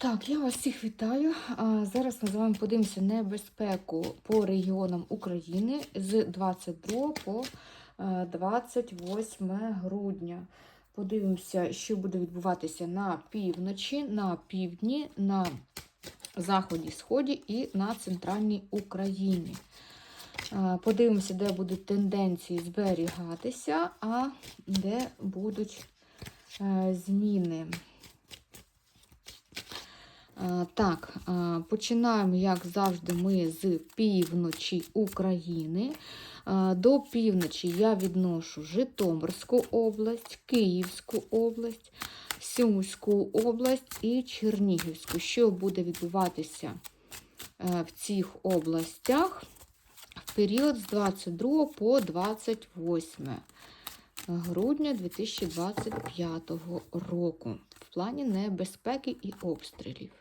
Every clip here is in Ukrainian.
Так, я вас всіх вітаю. Зараз ми з вами подивимося небезпеку по регіонам України з 22 по е, 28 грудня. Подивимося, що буде відбуватися на півночі, на півдні, на заході, сході і на центральній Україні. Е, Подивимося, де будуть тенденції зберігатися, а де будуть е, зміни. Е, Так, е, починаємо, як завжди, ми з півночі України. Е, До півночі я відношу Житомирську область, Київську область, Сумську область і Чернігівську. Що буде відбуватися в цих областях в період з 22 по 28 грудня 2025 року в плані небезпеки і обстрілів.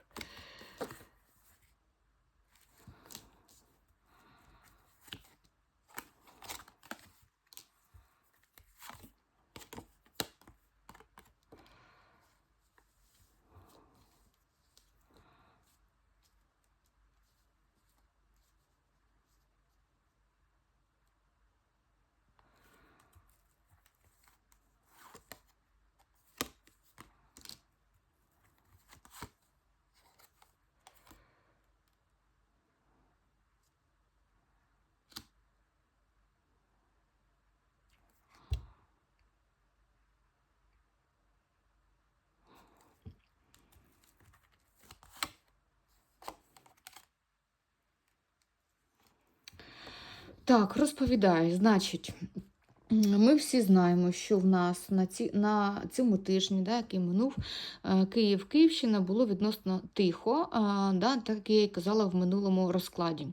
Так, розповідаю. Значить, ми всі знаємо, що в нас на, ці, на цьому тижні, да, який минув, е, Київ, Київщина було відносно тихо, да, так я і казала в минулому розкладі.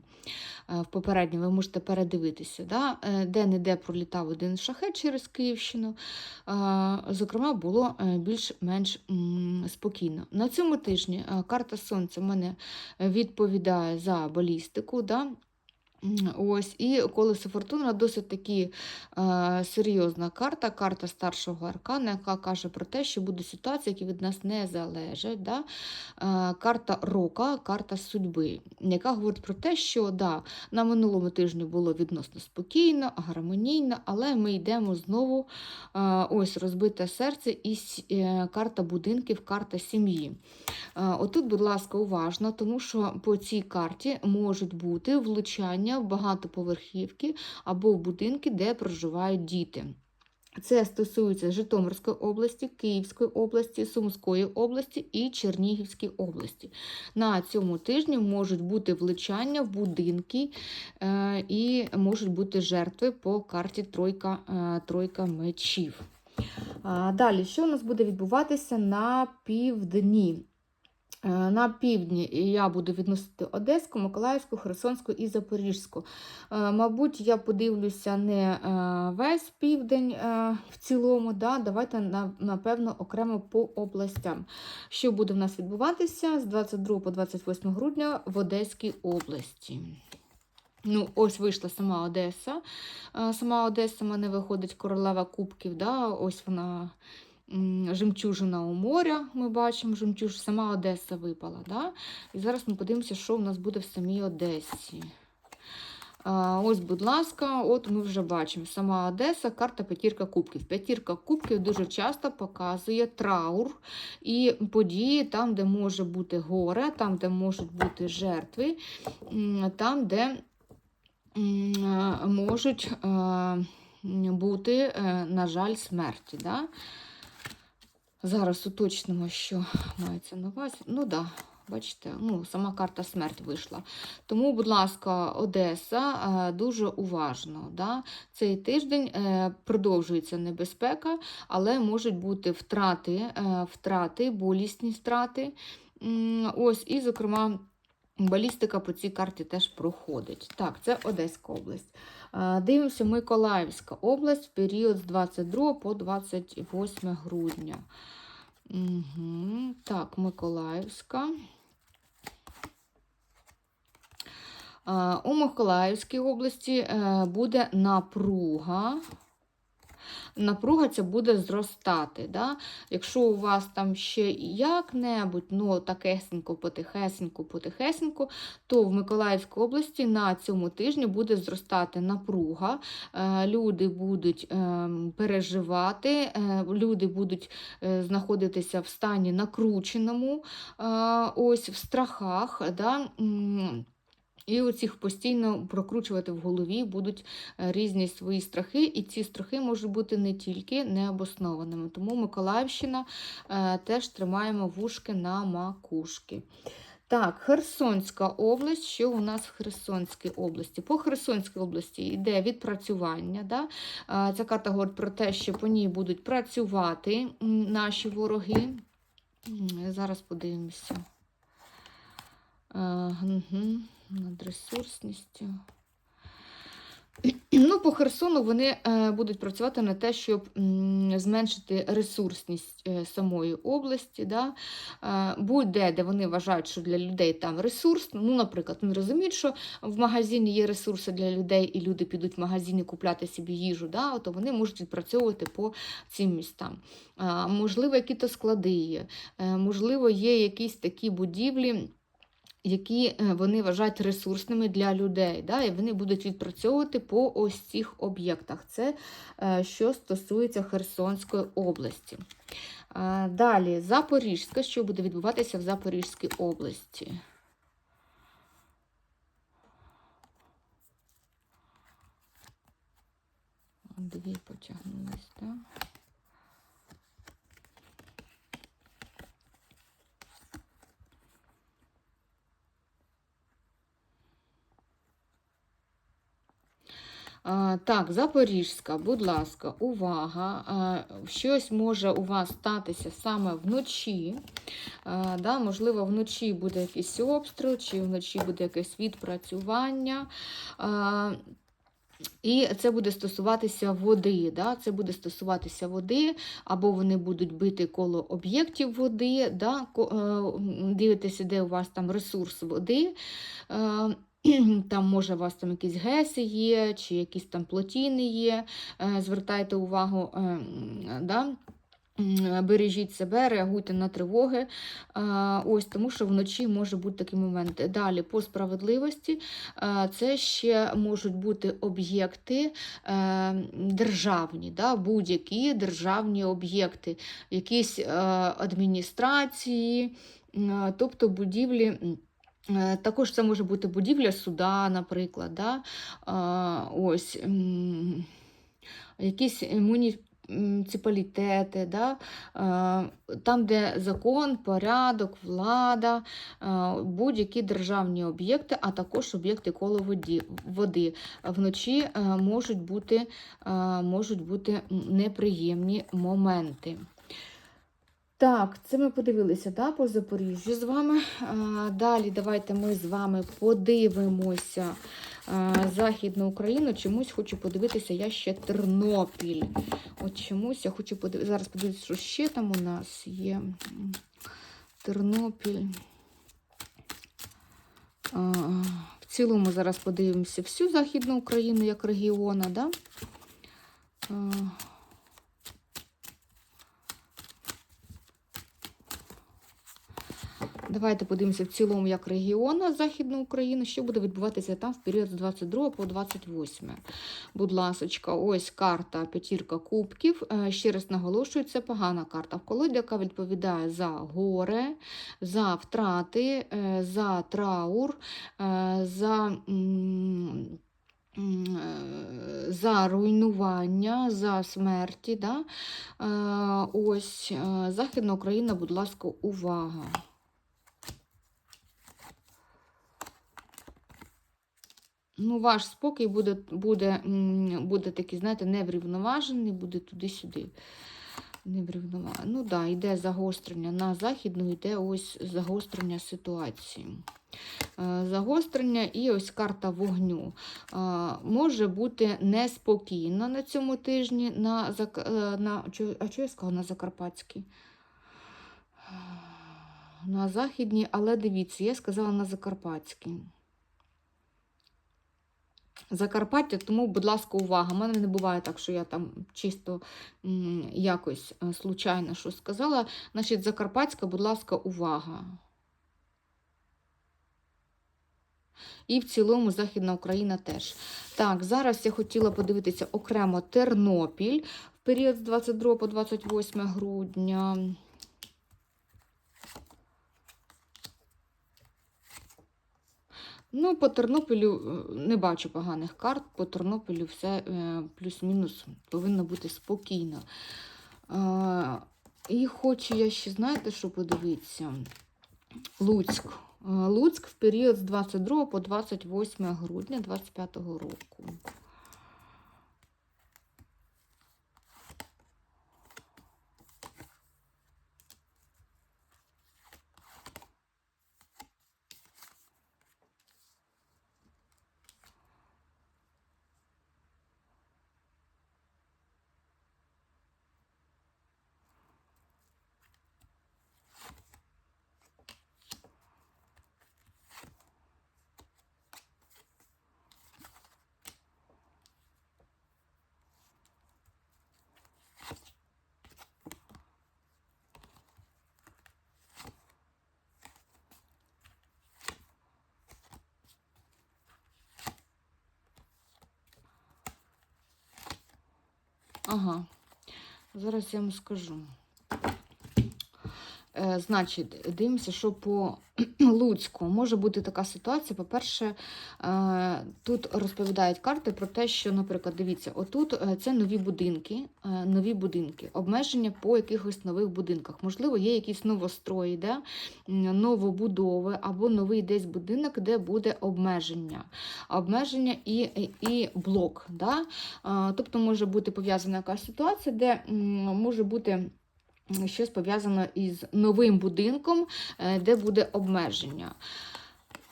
е, В попередньому ви можете передивитися, да, е, де-не-де пролітав один шахет через Київщину. Зокрема, було більш-менш спокійно. На цьому тижні карта Сонця мене відповідає за балістику. Да, Ось, і колесо Фортуна досить таки е, серйозна карта, карта старшого аркана, яка каже про те, що буде ситуація, які від нас не залежать. Да? Е, карта рока, карта судьби, яка говорить про те, що да, на минулому тижні було відносно спокійно, гармонійно, але ми йдемо знову е, ось розбите серце і е, карта будинків, карта сім'ї. Е, Отут, будь ласка, уважно, тому що по цій карті можуть бути влучання в багатоповерхівки або в будинки, де проживають діти. Це стосується Житомирської області, Київської області, Сумської області і Чернігівської області. На цьому тижні можуть бути влучання в будинки е, і можуть бути жертви по карті тройка, е, тройка мечів. Далі, що у нас буде відбуватися на півдні? Е, На півдні я буду відносити Одеську, Миколаївську, Херсонську і Запорізьку. Е, Мабуть, я подивлюся не е, весь південь в цілому. Да? Давайте напевно окремо по областям. Що буде в нас відбуватися з 22 по 28 грудня в Одеській області. Ну, ось вийшла сама Одеса. Сама Одеса в мене виходить королева кубків. Да? Ось вона жемчужина у моря. Ми бачимо, жемчуж, сама Одеса випала. Да? І зараз ми подивимося, що в нас буде в самій Одесі. Ось, будь ласка, от ми вже бачимо. Сама Одеса, карта п'ятірка кубків. П'ятірка кубків дуже часто показує траур і події там, де може бути горе, там, де можуть бути жертви, там, де можуть е, бути, е, на жаль, смерті. Да? Зараз уточнимо, що мається на увазі. Ну да, бачите, ну, сама карта смерть вийшла. Тому, будь ласка, Одеса, е, дуже уважно. Да? Цей тиждень е, продовжується небезпека, але можуть бути втрати, е, втрати, болісні втрати. Ось, і, зокрема, Балістика по цій карті теж проходить. Так, це Одеська область. Е, Дивимося, Миколаївська область в період з 22 по 28 грудня. Угу. Так, Миколаївська. Е, У Миколаївській області е, буде напруга. Напруга ця буде зростати. Да? Якщо у вас там ще як-небудь, ну такесенько, потихесенько, потихесенько, то в Миколаївській області на цьому тижні буде зростати напруга, е, люди будуть е, переживати, е, люди будуть е, знаходитися в стані накрученому, ось в страхах. Да? І оцих постійно прокручувати в голові будуть е, різні свої страхи, і ці страхи можуть бути не тільки необоснованими. Тому Миколаївщина е, теж тримаємо вушки на макушки. Так, Херсонська область. Що у нас в Херсонській області? По Херсонській області йде відпрацювання. Да? Е, Ця карта говорить про те, що по ній будуть працювати наші вороги. Зараз подивимося. Мгм, Над ресурсністю. Ну, по Херсону вони е, будуть працювати на те, щоб зменшити ресурсність е, самої області. Да? Е, Будь-де, де вони вважають, що для людей там ресурсно. Ну, наприклад, вони розуміють, що в магазині є ресурси для людей, і люди підуть в магазин і купляти собі їжу, да? то вони можуть відпрацьовувати по цим містам. Можливо, які-то склади є, можливо, є якісь такі будівлі які е, вони вважають ресурсними для людей. Да? І вони будуть відпрацьовувати по ось цих об'єктах. Це е, що стосується Херсонської області. Далі, Запорізька, що буде відбуватися в Запорізькій області. Дві потягнулись, так? Да? Так, Запорізька, будь ласка, увага. Щось може у вас статися саме вночі. Да, Можливо, вночі буде якийсь обстріл, чи вночі буде якесь відпрацювання. І це буде стосуватися води. Да? Це буде стосуватися води, або вони будуть бити коло об'єктів води, да? е, дивитися, де у вас там ресурс води. Е, Там, може, у вас там якісь геси є, чи якісь там плотіни є. Е, Звертайте увагу, е, да? Бережіть себе, реагуйте на тривоги. Ось тому, що вночі може бути такий момент. Далі, по справедливості, це ще можуть бути об'єкти е, державні, да? будь-які державні об'єкти, якісь е, адміністрації, тобто будівлі. Е, Також це може бути будівля суда, наприклад. Да? Ось якісь муніципалітети, да? Там, де закон, порядок, влада, будь-які державні об'єкти, а також об'єкти коло води. Вночі е, можуть бути, е, можуть бути неприємні моменти. Так, це ми подивилися да, по Запоріжжю з вами. Далі давайте ми з вами подивимося Західну Україну. Чомусь хочу подивитися я ще Тернопіль. От чомусь я хочу подивитися. Зараз подивитися, що ще там у нас є. Тернопіль. В цілому зараз подивимося всю Західну Україну як регіона. А, Давайте подивимося в цілому як регіона Західну Україну, що буде відбуватися там в період з 22 по 28. Будь ласочка, ось карта п'ятірка кубків. Е, Ще раз наголошую, це погана карта в колоді, яка відповідає за горе, за втрати, е, за траур, е, за. За руйнування, за смерті. Да? Ось Західна Україна, будь ласка, увага. Ну, ваш спокій буде, буде, буде такий, знаєте, неврівноважений, буде туди-сюди. Неврівноважений. Ну так, да, йде загострення на західну, йде ось загострення ситуації. Е, Загострення і ось карта вогню. Е, Може бути неспокійно на цьому тижні, на, е, на, а що я сказала на Закарпатській? На західній, але дивіться, я сказала на Закарпатській. Закарпаття, тому, будь ласка, увага. У мене не буває так, що я там чисто якось е, случайно щось сказала. Значить, Закарпатська, будь ласка, увага. І в цілому Західна Україна теж. Так, зараз я хотіла подивитися окремо Тернопіль в період з 22 по 28 грудня. Ну, по Тернопілю е, не бачу поганих карт. По Тернопілю все е, плюс-мінус повинно бути спокійно. Е, І хочу я ще, знаєте, що подивитися? Луцьк. Луцьк в період з 22 по 28 грудня 2025 року. Ага, зараз я вам скажу. Е, Значить, дивимося, що по Луцьку може бути така ситуація. По-перше, е, тут розповідають карти про те, що, наприклад, дивіться, отут е, це нові будинки, нові будинки, обмеження по якихось нових будинках. Можливо, є якісь новострої, да? новобудови або новий десь будинок, де буде обмеження. Обмеження і, і, блок. Да? Тобто може бути пов'язана якась ситуація, де може бути щось пов'язане із новим будинком, е, де буде обмеження.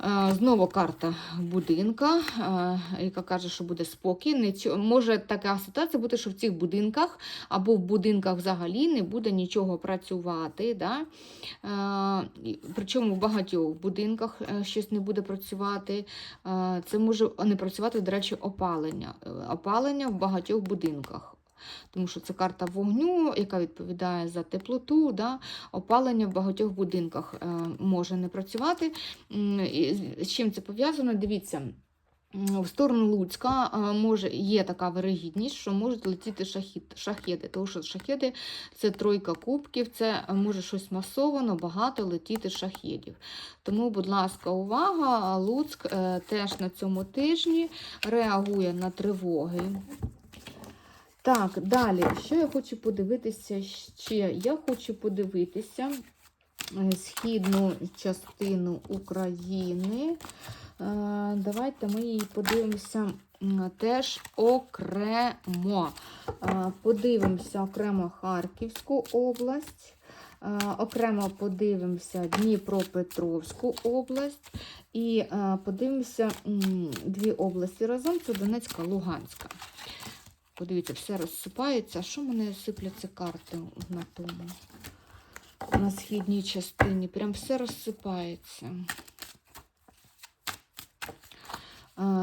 Е, Знову карта будинка, е, яка каже, що буде спокій. Може така ситуація бути, що в цих будинках або в будинках взагалі не буде нічого працювати. Да? Причому в багатьох будинках щось не буде працювати. Це може не працювати, до речі, опалення. Опалення в багатьох будинках тому що це карта вогню, яка відповідає за теплоту, да? опалення в багатьох будинках е, може не працювати. І з- чим це пов'язано? Дивіться. В сторону Луцька е, може, є така вирогідність, що можуть летіти шахід, шахеди, тому що шахеди це тройка кубків, це е, може щось масовано, багато летіти шахедів. Тому, будь ласка, увага! Луцьк теж на цьому тижні реагує на тривоги. Так, далі, що я хочу подивитися ще? Я хочу подивитися е, східну частину України. Е, Давайте ми її подивимося теж окремо. Е, Подивимося окремо Харківську область. Окремо подивимося Дніпропетровську область і подивимося дві області разом це Донецька, Луганська. Подивіться, все розсипається. А що мене сипляться карти на тому? На східній частині. Прям все розсипається.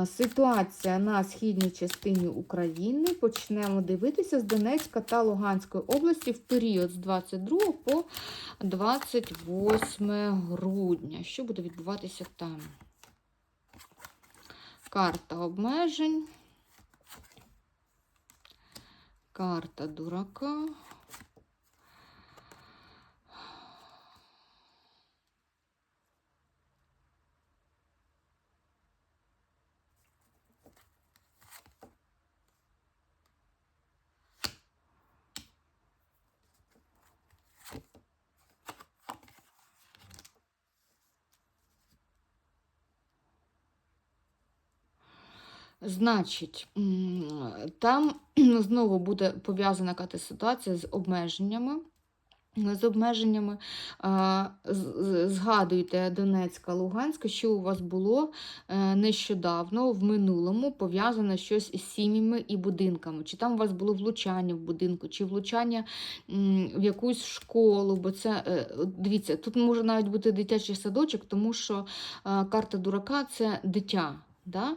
Ситуація на східній частині України. Почнемо дивитися з Донецька та Луганської області в період з 22 по 28 грудня. Що буде відбуватися там? Карта обмежень. Карта дурака. Значить, там знову буде пов'язана якась ситуація з обмеженнями. З обмеженнями згадуйте Донецька, Луганська, що у вас було е, нещодавно в минулому пов'язане щось із сім'ями і будинками. Чи там у вас було влучання в будинку, чи влучання в якусь школу, бо це е, дивіться, тут може навіть бути дитячий садочок, тому що е, карта дурака це дитя. Да?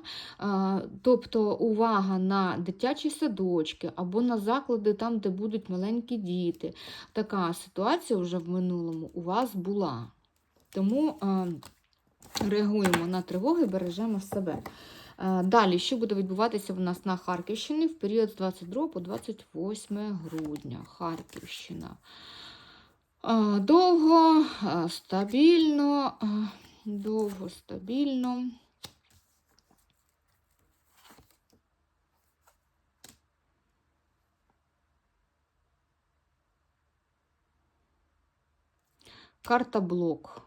Тобто увага на дитячі садочки або на заклади, там, де будуть маленькі діти. Така ситуація вже в минулому у вас була. Тому реагуємо на тривоги, бережемо себе. Далі, що буде відбуватися в нас на Харківщині в період з 22 по 28 грудня. Харківщина. Довго, стабільно, довго, стабільно. Карта блок.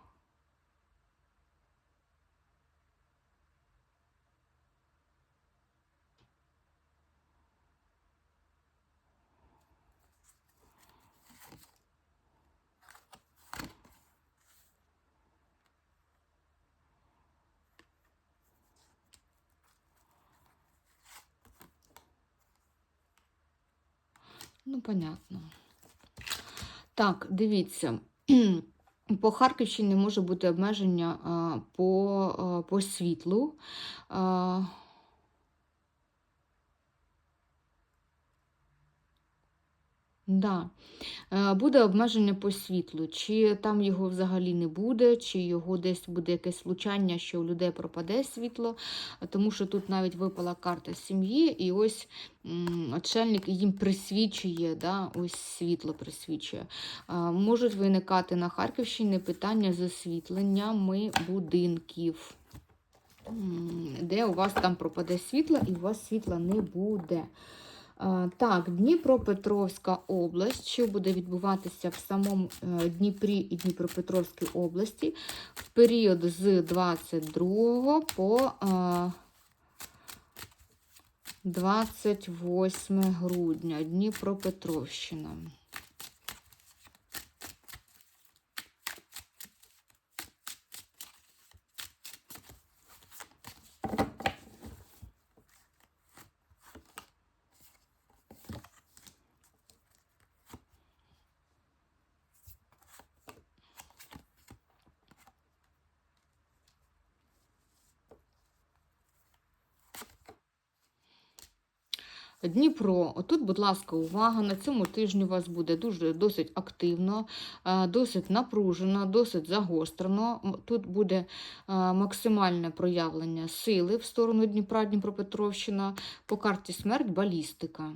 Ну, понятно. Так, дивіться. По Харківщині може бути обмеження по, по світлу. Да. Е, Буде обмеження по світлу, чи там його взагалі не буде, чи його десь буде якесь влучання, що у людей пропаде світло, тому що тут навіть випала карта сім'ї, і ось очельник їм присвічує, да, ось світло присвічує. Е, Можуть виникати на Харківщині питання з освітленнями будинків. Де у вас там пропаде світло, і у вас світла не буде. Так, Дніпропетровська область, що буде відбуватися в самому е, Дніпрі і Дніпропетровській області в період з 22 по е, 28 грудня. Дніпропетровщина. Дніпро, отут, будь ласка, увага, на цьому тижні у вас буде дуже досить активно, е, досить напружено, досить загострено. Тут буде е, максимальне проявлення сили в сторону Дніпра, Дніпропетровщина, по карті смерть, балістика.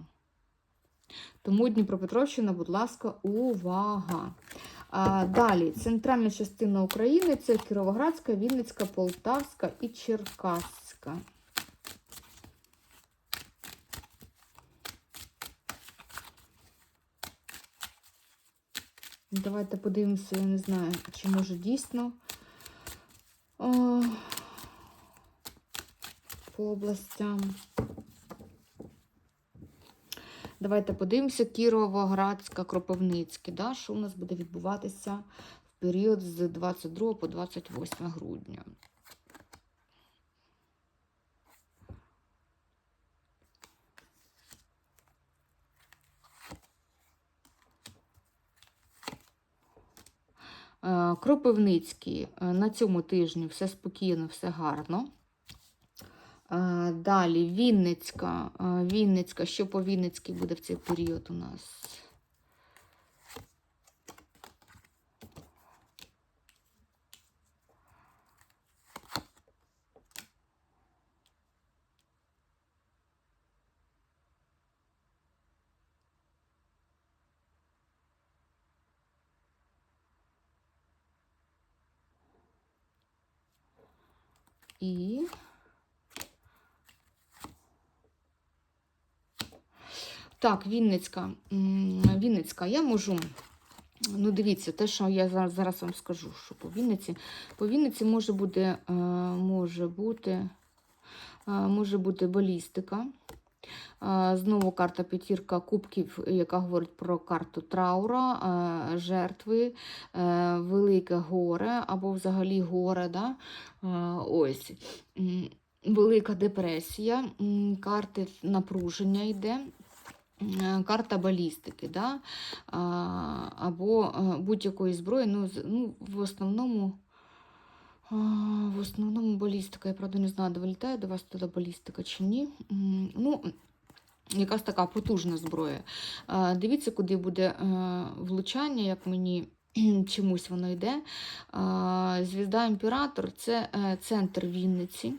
Тому Дніпропетровщина, будь ласка, увага. А, Далі, центральна частина України це Кіровоградська, Вінницька, Полтавська і Черкаська. Давайте подивимося, я не знаю, чи може дійсно о, по областям. Давайте подивимося Кіровоградська, Кропивницький, да? що у нас буде відбуватися в період з 22 по 28 грудня. Кропивницький е, на цьому тижні все спокійно, все гарно. Е, Далі Вінницька. е, Вінницька. Що по Вінницькій буде в цей період у нас? І так, Вінницька. Вінницька, я можу. Ну, дивіться, те, що я зараз, зараз вам скажу, що по Вінниці. По Вінниці може бути, е, може бути, е, може бути балістика. Е, Знову карта п'ятірка кубків, яка говорить про карту траура, е, жертви, е, велике горе або взагалі горе. Да? Ось. Велика депресія, карти напруження йде. Карта балістики, да? або будь-якої зброї. Ну, ну, в основному В основному балістика. Я правда не знаю, долітає до вас туди балістика чи ні. Ну, якась така потужна зброя. Дивіться, куди буде е, влучання, як мені чомусь воно йде. Звізда імператор це е, центр Вінниці.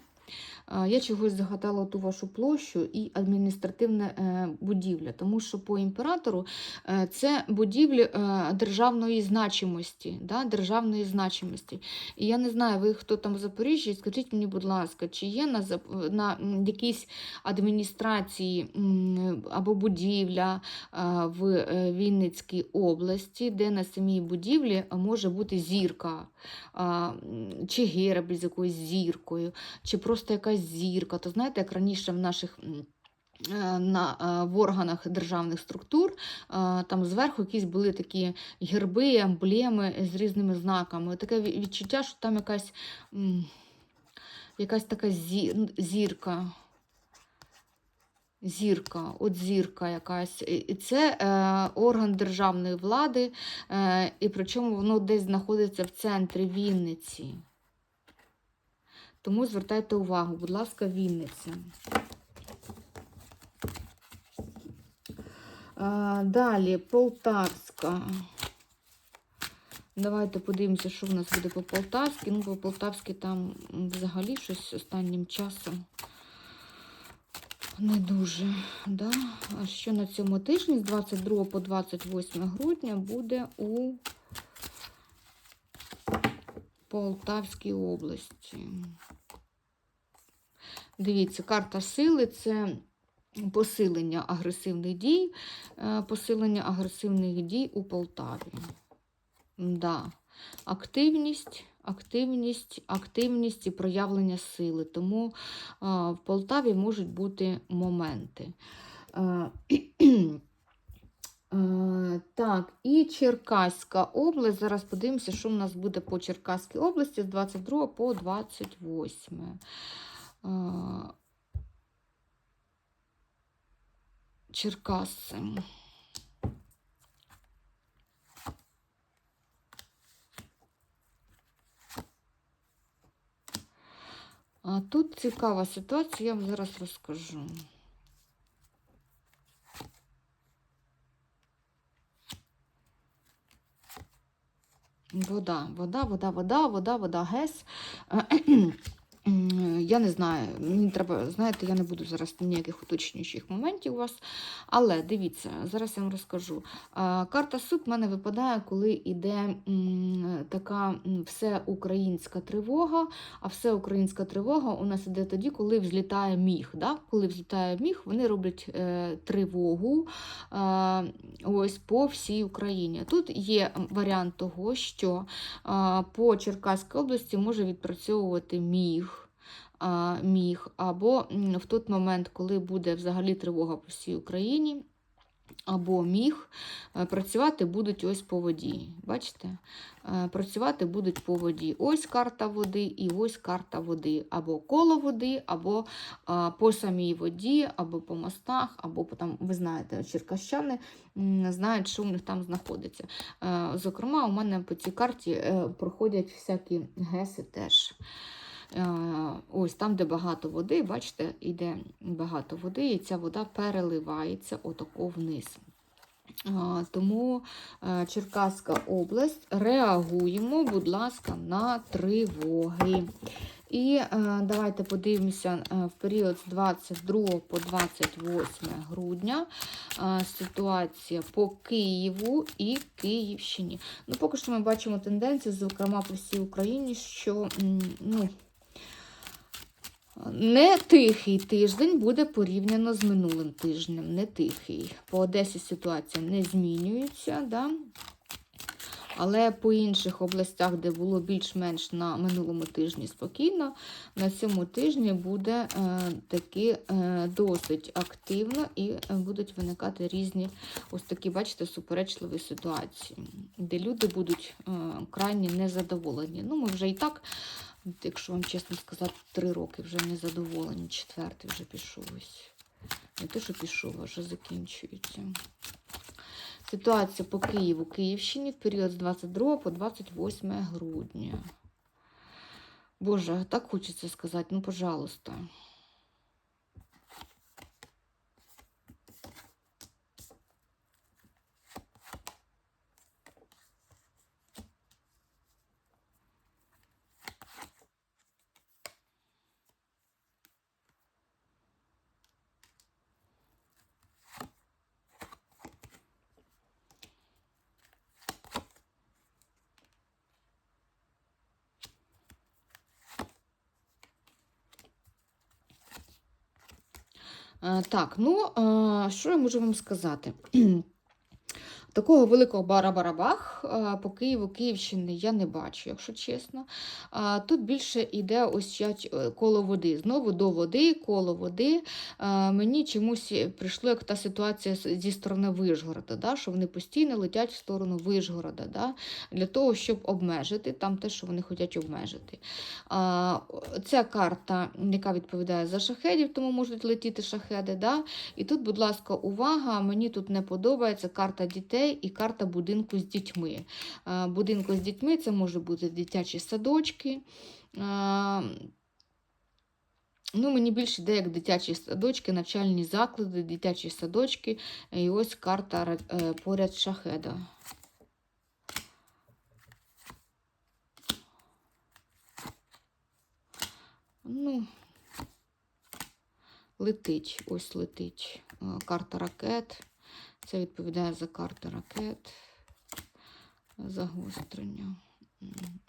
Я чогось загадала ту вашу площу і адміністративна е, будівля, тому що по імператору е, це будівлі е, державної значимості. Да, державної значимості. І я не знаю, ви хто там в Запоріжжі, скажіть мені, будь ласка, чи є на, на якійсь адміністрації або будівля в Вінницькій області, де на самій будівлі може бути зірка, чи герб з якоюсь зіркою, чи просто якась зірка. То знаєте, як раніше в наших. е, На, е, в органах державних структур е, там зверху якісь були такі герби, емблеми з різними знаками. Таке відчуття, що там якась, якась така зі- зірка. Зірка, от зірка якась. І це е, орган державної влади, е, і причому воно десь знаходиться в центрі Вінниці. Тому звертайте увагу, будь ласка, Вінниця. Далі Полтавська. Давайте подивимося, що в нас буде по Полтавській. Ну, по Полтавській там взагалі щось останнім часом не дуже. Да? А що на цьому тижні з 22 по 28 грудня буде у Полтавській області? Дивіться, карта сили це посилення агресивних дій, е, посилення агресивних дій у Полтаві. Да. Активність, активність, активність і проявлення сили. Тому в Полтаві можуть бути моменти. Е, Так, і Черкаська область. Зараз подивимося, що в нас буде по Черкаській області з 22 по 28. Е, Черкаси. А тут цікава ситуація, я вам зараз розкажу. Вода, вода, вода, вода, вода, вода, гес. Я не знаю, мені треба, знаєте, я не буду зараз ніяких уточнюючих моментів у вас. Але дивіться, зараз я вам розкажу. Карта суд в мене випадає, коли йде така всеукраїнська тривога. А всеукраїнська тривога у нас іде тоді, коли взлітає міг. Да? Коли взлітає міг, вони роблять е, тривогу ось по всій Україні. Тут є варіант того, що по Черкаській області може відпрацьовувати міг. Міг, або в той момент, коли буде взагалі тривога по всій Україні, або міг, е, працювати будуть ось по воді. Бачите? Е, Працювати будуть по воді. Ось карта води і ось карта води. Або коло води, або по самій воді, або по мостах, або там, ви знаєте, черкащани знають, що в них там знаходиться. Е, Зокрема, у мене по цій карті проходять всякі геси теж. Ось там, де багато води, бачите, йде багато води, і ця вода переливається отако вниз. Тому е, Черкаська область, реагуємо, будь ласка, на тривоги. І е, давайте подивимося е, в період з 22 по 28 грудня ситуація по Києву і Київщині. Ну, Поки що ми бачимо тенденцію, зокрема по всій Україні, що ну, не тихий тиждень буде порівняно з минулим тижнем. Не тихий. По Одесі ситуація не змінюється. Да? Але по інших областях, де було більш-менш на минулому тижні спокійно, на цьому тижні буде е, таки е, досить активно і е, будуть виникати різні ось такі, бачите, суперечливі ситуації, де люди будуть е, крайні незадоволені. Ну, ми вже і так, якщо вам чесно сказати, три роки вже незадоволені, четвертий вже пішов ось. Не те, що пішов, а вже закінчується. Ситуація по Києву, Київщині в період з 22 по 28 грудня. Боже, так хочеться сказати, ну, пожалуйста. Так, ну, е, що я можу вам сказати? Такого великого барабарабах е, по Києву, Київщини я не бачу, якщо чесно. Тут більше йде ось е, коло води. Знову до води, коло води. Е, Мені чомусь прийшло як та ситуація зі сторони Вишгорода, да, що вони постійно летять в сторону Вишгорода, да, для того, щоб обмежити там те, що вони хочуть обмежити. Ця карта, яка відповідає за шахедів, тому можуть летіти шахеди. Да? І тут, будь ласка, увага, мені тут не подобається карта дітей і карта будинку з дітьми. Будинку з дітьми це може бути дитячі садочки. Ну, мені більше йде як дитячі садочки, навчальні заклади, дитячі садочки. І ось карта е, поряд шахеда. Ну, летить, ось летить. Е, Карта ракет. Це відповідає за карти ракет. Загострення.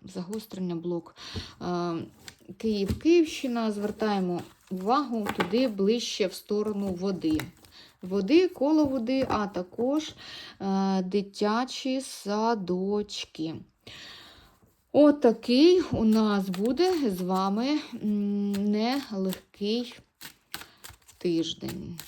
Загострення блок. Е, Київ, Київщина. Звертаємо увагу туди ближче в сторону води. Води, коло води, а також е, дитячі садочки. Отакий у нас буде з вами нелегкий тиждень.